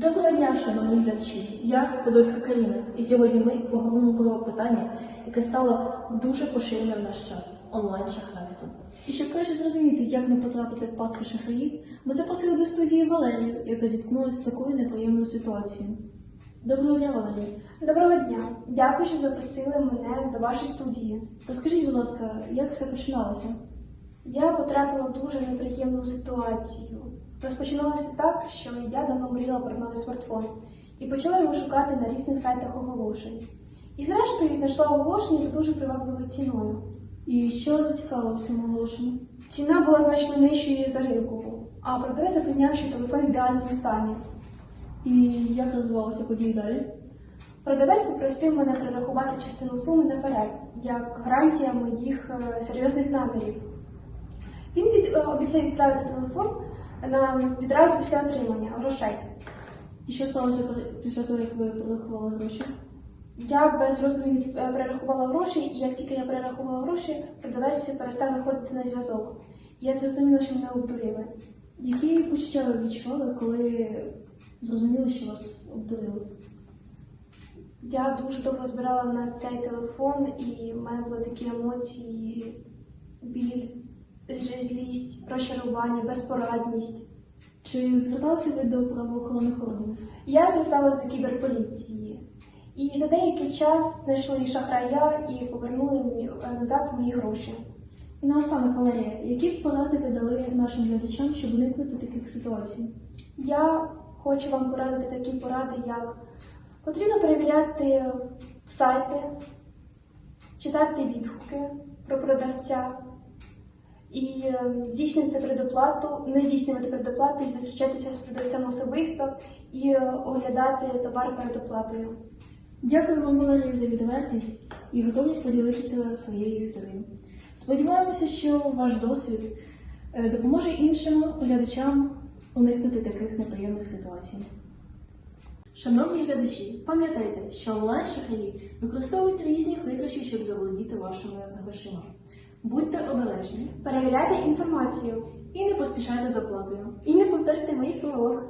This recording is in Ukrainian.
Доброго дня, шановні глядачі. Я Подольська Каріна, і сьогодні ми поговоримо про питання, яке стало дуже поширеним в наш час онлайн-шахрайство. І щоб краще зрозуміти, як не потрапити в пастку шахраїв, ми запросили до студії Валерію, яка зіткнулася з такою неприємною ситуацією. Доброго дня, Валерія. Доброго дня. Дякую, що запросили мене до вашої студії. Розкажіть, будь ласка, як все починалося? Я потрапила в дуже неприємну ситуацію. Розпочиналося так, що я давно мріяла про новий смартфон і почала його шукати на різних сайтах оголошень. І зрештою знайшла оголошення за дуже привабливою ціною. І що зацікавило в цьому оголошенні? Ціна була значно нижчою за ринкову, а продавець запевняв, що телефон в ідеальному стані. І як розвивалися події далі? Продавець попросив мене перерахувати частину суми наперед, як гарантія моїх е, серйозних намірів. Він від, е, обіцяв відправити телефон на відразу після отримання грошей. І що сталося після того, як ви порахували гроші? Я без роздумів е, перерахувала гроші, і як тільки я перерахувала гроші, продавець перестав виходити на зв'язок. Я зрозуміла, що мене обдурили. Які почуття ви відчували, коли зрозуміли, що вас обдурили? Я дуже довго збирала на цей телефон, і в мене були такі емоції: біль, злість, розчарування, безпорадність. Чи зверталися ви до правоохоронних органів? Я зверталася до кіберполіції, і за деякий час знайшли шахрая і повернули мені е, назад мої гроші. І наостанок, Валерія, які поради ви дали нашим глядачам, щоб уникнути таких ситуацій? Я хочу вам порадити такі поради, як потрібно перевіряти сайти, читати відгуки про продавця і е, здійснювати предоплату, не здійснювати предоплату і зустрічатися з продавцем особисто і е, оглядати товар перед оплатою. Дякую вам, Валерія, за відвертість і готовність поділитися своєю історією. Сподіваємося, що ваш досвід е, допоможе іншим глядачам уникнути таких неприємних ситуацій. Шановні глядачі, пам'ятайте, що онлайн-шахраї використовують різні хитрощі, щоб заволодіти вашими грошима. Будьте обережні Перевіряйте інформацію і не поспішайте з оплатою. і не повторюйте моїх помилок.